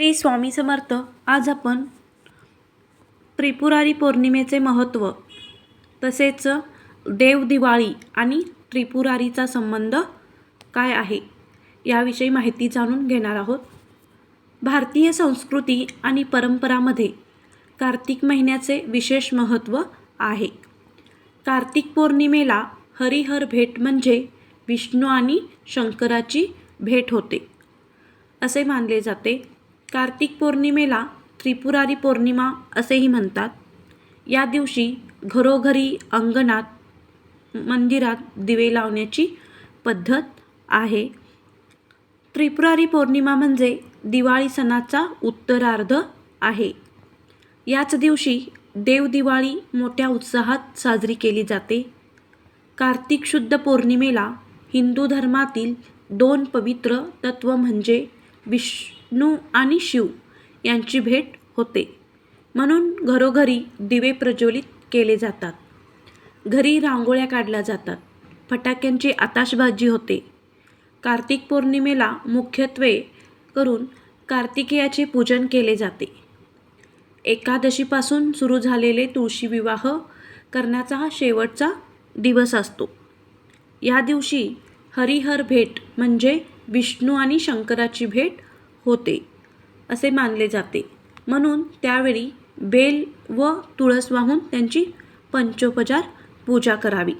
श्री स्वामी समर्थ आज आपण त्रिपुरारी पौर्णिमेचे महत्त्व तसेच देव दिवाळी आणि त्रिपुरारीचा संबंध काय आहे याविषयी माहिती जाणून घेणार आहोत. भारतीय संस्कृती आणि परंपरामध्ये कार्तिक महिन्याचे विशेष महत्त्व आहे. कार्तिक पौर्णिमेला हरिहर भेट म्हणजे विष्णू आणि शंकराची भेट होते असे मानले जाते. कार्तिक पौर्णिमेला त्रिपुरारी पौर्णिमा असेही म्हणतात. या दिवशी घरोघरी अंगणात मंदिरात दिवे लावण्याची पद्धत आहे. त्रिपुरारी पौर्णिमा म्हणजे दिवाळी सणाचा उत्तरार्ध आहे. याच दिवशी देवदिवाळी मोठ्या उत्साहात साजरी केली जाते. कार्तिक शुद्ध पौर्णिमेला हिंदू धर्मातील दोन पवित्र तत्व म्हणजे विष्णू आणि शिव यांची भेट होते. म्हणून घरोघरी दिवे प्रज्वलित केले जातात. घरी रांगोळ्या काढल्या जातात. फटाक्यांची आताशबाजी होते. कार्तिक पौर्णिमेला मुख्यत्वे करून कार्तिकेयाचे पूजन केले जाते. एकादशीपासून सुरू झालेले तुळशी विवाह करण्याचा हा शेवटचा दिवस असतो. या दिवशी हरिहर भेट म्हणजे विष्णू आणि शंकराची भेट होते असे मानले जाते. म्हणून त्यावेळी बेल व तुळस वाहून त्यांची पंचोपचार पूजा करावी.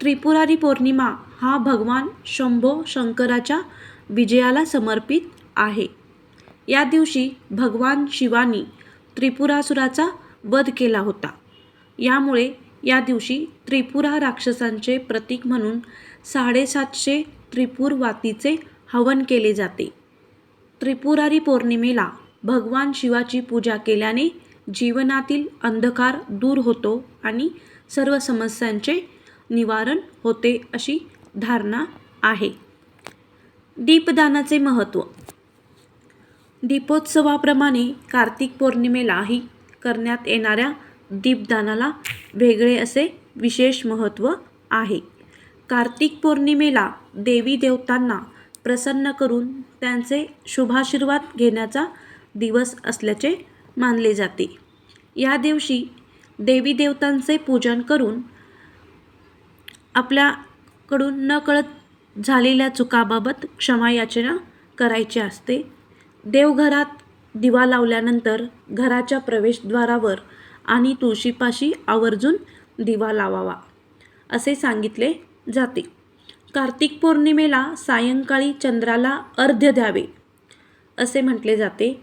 त्रिपुरारी पौर्णिमा हा भगवान शंभो शंकराच्या विजयाला समर्पित आहे. या दिवशी भगवान शिवानी त्रिपुरासुराचा वध केला होता. यामुळे या दिवशी त्रिपुरा राक्षसांचे प्रतीक म्हणून साडेसातशे त्रिपुरवातीचे हवन केले जाते. त्रिपुरारी पौर्णिमेला भगवान शिवाची पूजा केल्याने जीवनातील अंधकार दूर होतो आणि सर्व समस्यांचे निवारण होते अशी धारणा आहे. दीपदानाचे महत्त्व. दीपोत्सवाप्रमाणे कार्तिक पौर्णिमेलाही करण्यात येणाऱ्या दीपदानाला वेगळे असे विशेष महत्त्व आहे. कार्तिक पौर्णिमेला देवी देवतांना प्रसन्न करून त्यांचे शुभाशीर्वाद घेण्याचा दिवस असल्याचे मानले जाते. या दिवशी देवी देवतांचे पूजन करून आपल्याकडून नकळत झालेल्या चुकाबाबत क्षमा याचना करायची असते. देवघरात दिवा लावल्यानंतर घराच्या प्रवेशद्वारावर आणि तुळशीपाशी आवर्जून दिवा लावावा असे सांगितले जाते. कार्तिक पौर्णिमेला सायंकाळी चंद्राला अर्ध्य द्यावे असे म्हटले जाते.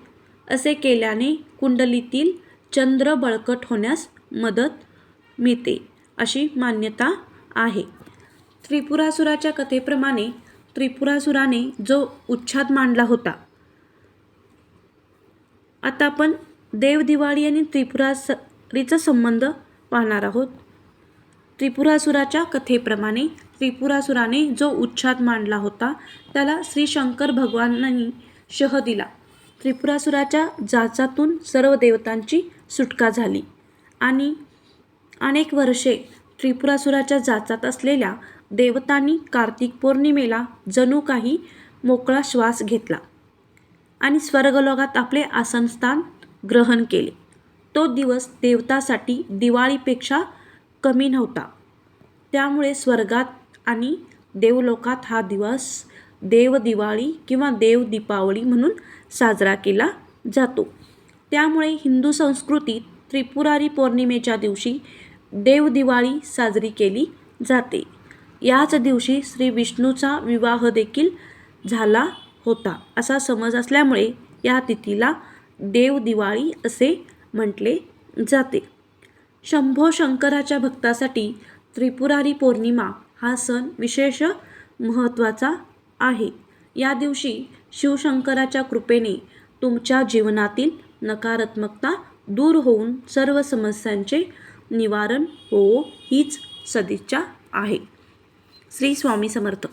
असे केल्याने कुंडलीतील चंद्र बळकट होण्यास मदत मिळते अशी मान्यता आहे. त्रिपुरासुराच्या कथेप्रमाणे त्रिपुरासुराने जो उच्छाद मांडला होता आता आपण देवदिवाळी आणि त्रिपुरासरीचा संबंध पाहणार आहोत. त्रिपुरासुराच्या कथेप्रमाणे त्रिपुरासुराने जो उच्छाद मांडला होता त्याला श्री शंकर भगवानांनी शह दिला. त्रिपुरासुराच्या जाचातून सर्व देवतांची सुटका झाली आणि अनेक वर्षे त्रिपुरासुराच्या जाचात असलेल्या देवतांनी कार्तिक पौर्णिमेला जणू काही मोकळा श्वास घेतला आणि स्वर्गलोगात आपले आसनस्थान ग्रहण केले. तो दिवस देवतासाठी दिवाळीपेक्षा कमी नव्हता. त्यामुळे स्वर्गात आणि देवलोकात हा दिवस देवदिवाळी किंवा देव दीपावली म्हणून साजरा केला जातो. त्यामुळे हिंदू संस्कृतीत त्रिपुरारी पौर्णिमेच्या दिवशी देवदिवाळी साजरी केली जाते. याच दिवशी श्री विष्णूचा विवाह देखील झाला होता असा समज असल्यामुळे या तिथीला देवदिवाळी असे म्हटले जाते. शंभो शंकराच्या भक्तासाठी त्रिपुरारी पौर्णिमा हा सण विशेष महत्त्वाचा आहे. या दिवशी शिवशंकराच्या कृपेने तुमच्या जीवनातील नकारात्मकता दूर होऊन सर्व समस्यांचे निवारण हो हीच सदिच्छा आहे. श्री स्वामी समर्थ.